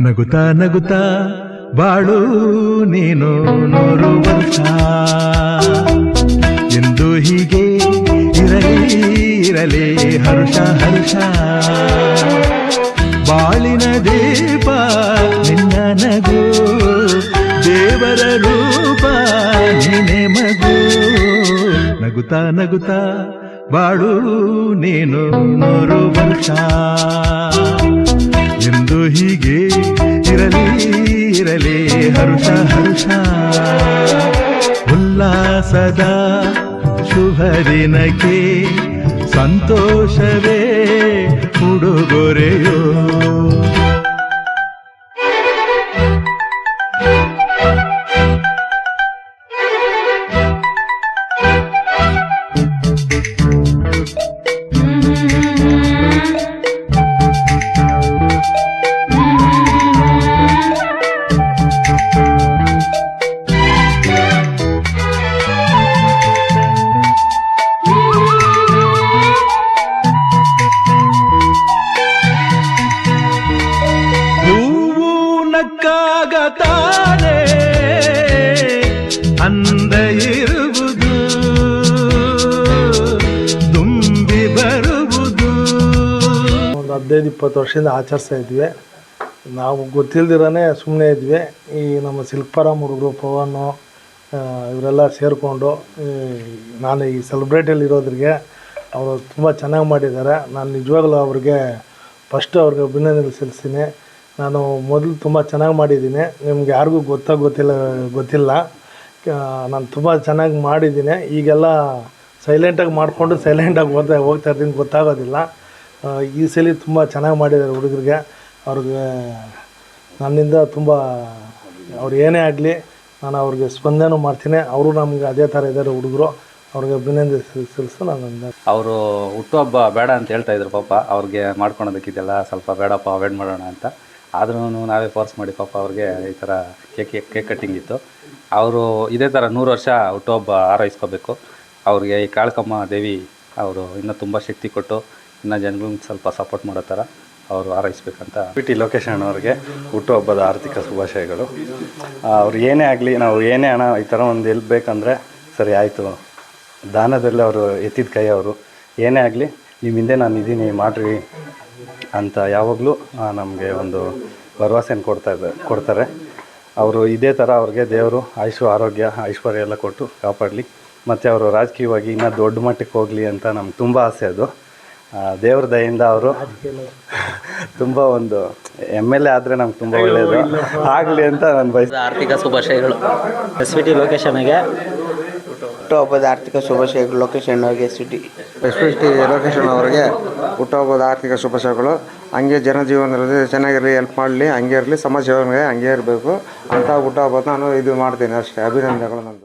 ನಗುತ್ತಾ ನಗುತ್ತಾ ಬಾಳು ನೀನು ನೂರು ವರ್ಷ ಎಂದು ಹೀಗೆ ಇರಲಿ ಇರಲಿ ಹರುಷ ಹರುಷ. ಬಾಳಿನ ದೀಪ ನಗುತ್ತಾ ನಗುತ್ತಾ ಬಾಳು ನೀನು ನೂರು ವರ್ಷ ಎಂದು ಹೀಗೆ ಇರಲಿ ಇರಲಿ, ಹರುಷ ಹರುಷ. ಉಲ್ಲಾಸದ ಶುಭ ದಿನಕ್ಕೆ ಸಂತೋಷವೇ ಉಡುಗೊರೆಯೋ. ಅಂದ ಇರುವುದು, ತುಂಬಿ ಬರುವುದು. ಒಂದು ಹದಿನೈದು, ಇಪ್ಪತ್ತು ವರ್ಷದಿಂದ ಆಚರಿಸ್ತಾ ಇದ್ವಿ. ನಾವು ಗೊತ್ತಿಲ್ದಿರೋನೆ ಸುಮ್ಮನೆ ಇದ್ವಿ. ಈ ನಮ್ಮ ಶಿಲ್ಪಾರಾಮ್ ಹುಡುಗರು ಪವನು ಇವರೆಲ್ಲ ಸೇರಿಕೊಂಡು ನಾನು ಈ ಸೆಲೆಬ್ರಿಟಿಯಲ್ಲಿ ಇರೋದ್ರಿಗೆ ಅವರು ತುಂಬ ಚೆನ್ನಾಗಿ ಮಾಡಿದ್ದಾರೆ. ನಾನು ನಿಜವಾಗ್ಲೂ ಅವ್ರಿಗೆ ಫಸ್ಟ್ ಅವ್ರಿಗೆ ಅಭಿನಂದನೆ ಸಲ್ಲಿಸ್ತೀನಿ. ನಾನು ಮೊದಲು ತುಂಬ ಚೆನ್ನಾಗಿ ಮಾಡಿದ್ದೀನಿ. ನಿಮ್ಗೆ ಯಾರಿಗೂ ಗೊತ್ತಾಗ ಗೊತ್ತಿಲ್ಲ ಗೊತ್ತಿಲ್ಲ. ನಾನು ತುಂಬ ಚೆನ್ನಾಗಿ ಮಾಡಿದ್ದೀನಿ. ಈಗೆಲ್ಲ ಸೈಲೆಂಟಾಗಿ ಮಾಡಿಕೊಂಡು ಸೈಲೆಂಟಾಗಿ ಹೋಗ್ತಾ ಹೋಗ್ತಾ ಇರ್ತೀನಿ, ಗೊತ್ತಾಗೋದಿಲ್ಲ. ಈ ಸಲ ತುಂಬ ಚೆನ್ನಾಗಿ ಮಾಡಿದ್ದಾರೆ ಹುಡುಗರಿಗೆ. ಅವ್ರಿಗೆ ನನ್ನಿಂದ ತುಂಬ, ಅವ್ರು ಏನೇ ಆಗಲಿ ನಾನು ಅವ್ರಿಗೆ ಸ್ಪಂದನೂ ಮಾಡ್ತೀನಿ. ಅವರು ನಮಗೆ ಅದೇ ಥರ ಇದ್ದಾರೆ ಹುಡುಗರು. ಅವ್ರಿಗೆ ಅಭಿನಂದನೆ ಸಲ್- ಸಲ್ಲಿಸು ನಾನು ಅವರು ಅವರು ಹುಟ್ಟುಹಬ್ಬ ಬೇಡ ಅಂತ ಹೇಳ್ತಾ ಇದ್ರು ಪಾಪ. ಅವ್ರಿಗೆ ಮಾಡ್ಕೊಳೋದಕ್ಕಿದೆಲ್ಲ ಸ್ವಲ್ಪ ಬೇಡಪ್ಪ, ಅವಾಯ್ಡ್ ಮಾಡೋಣ ಅಂತ. ಆದ್ರೂ ನಾವೇ ಫೋರ್ಸ್ ಮಾಡಿ ಪಾಪ ಅವ್ರಿಗೆ ಈ ಥರ ಕೇಕ್ ಕೇಕ್ ಕಟ್ಟಿಂಗ್ ಇತ್ತು. ಅವರು ಇದೇ ಥರ ನೂರು ವರ್ಷ ಹುಟ್ಟುಹಬ್ಬ ಆರೈಸ್ಕೋಬೇಕು ಅವ್ರಿಗೆ ಈ ಕಾಳಕಮ್ಮ ದೇವಿ ಅವರು ಇನ್ನೂ ತುಂಬ ಶಕ್ತಿ ಕೊಟ್ಟು ಇನ್ನು ಜನಗಳಿಗೆ ಸ್ವಲ್ಪ ಸಪೋರ್ಟ್ ಮಾಡೋ ಥರ ಅವರು ಆರೈಸ್ಬೇಕಂತ ಪಿ ಟಿ ಲೊಕೇಶನ್ ಅವ್ರಿಗೆ ಹುಟ್ಟುಹಬ್ಬದ ಆರ್ಥಿಕ ಶುಭಾಶಯಗಳು. ಅವ್ರು ಏನೇ ಆಗಲಿ, ನಾವು ಏನೇ ಹಣ ಈ ಥರ ಒಂದು ಎಲ್ಲಿ ಬೇಕಂದರೆ ಸರಿ ಆಯಿತು. ದಾನದಲ್ಲಿ ಅವರು ಎತ್ತಿದ ಕೈ ಅವರು. ಏನೇ ಆಗಲಿ ನಿಮ್ಮ ಹಿಂದೆ ನಾನು ಇದ್ದೀನಿ ಮಾಡಿರಿ. ಅಂತ ಯಾವಾಗಲೂ ನಮಗೆ ಒಂದು ಭರವಸೆಯನ್ನು ಕೊಡ್ತಾ ಇದ್ದಾರೆ ಕೊಡ್ತಾರೆ. ಅವರು ಇದೇ ಥರ ಅವ್ರಿಗೆ ದೇವರು ಆಯುಷು ಆರೋಗ್ಯ ಐಶ್ವರ್ಯ ಎಲ್ಲ ಕೊಟ್ಟು ಕಾಪಾಡಲಿ. ಮತ್ತು ಅವರು ರಾಜಕೀಯವಾಗಿ ಇನ್ನೂ ದೊಡ್ಡ ಮಟ್ಟಕ್ಕೆ ಹೋಗಲಿ ಅಂತ ನಮ್ಗೆ ತುಂಬ ಆಸೆ ಅದು. ದೇವ್ರ ದಯಿಂದ ಅವರು ತುಂಬ ಒಂದು ಎಂ ಎಲ್ ಎ ಆದರೆ ನಮ್ಗೆ ತುಂಬ ಒಳ್ಳೆಯದು ಆಗಲಿ ಅಂತ ನಾನು ಬಯಸ್ ಆರ್ಥಿಕ ಶುಭಾಶಯಗಳು ಎಸ್ ವಿ ಟಿ ಲೊಕೇಶನ್ಗೆ ಹುಟ್ಟುಹಬ್ಬದ ಆರ್ಥಿಕ ಶುಭಾಶಯಗಳು ಲೊಕೇಶನ್ ಅವ್ರಿಗೆ ಎಸ್ ಟಿ ಎಸ್ಪೆಷಲಿ ಲೊಕೇಶನ್ ಅವರಿಗೆ ಹುಟ್ಟುಹಬ್ಬದ ಆರ್ಥಿಕ ಶುಭಾಶಯಗಳು ಹಂಗೆ ಜನಜೀವನದಲ್ಲಿ ಚೆನ್ನಾಗಿರಲಿ ಹೆಲ್ಪ್ ಮಾಡಲಿ, ಹಂಗೆ ಇರಲಿ, ಸಮಾಜ ಸೇವನೆಗೆ ಹಂಗೆ ಇರಬೇಕು. ಅಂತ ಹುಟ್ಟುಹಬ್ಬದ ನಾನು ಇದು ಮಾಡ್ತೀನಿ ಅಷ್ಟೇ. ಅಭಿನಂದನೆಗಳು ನಂದು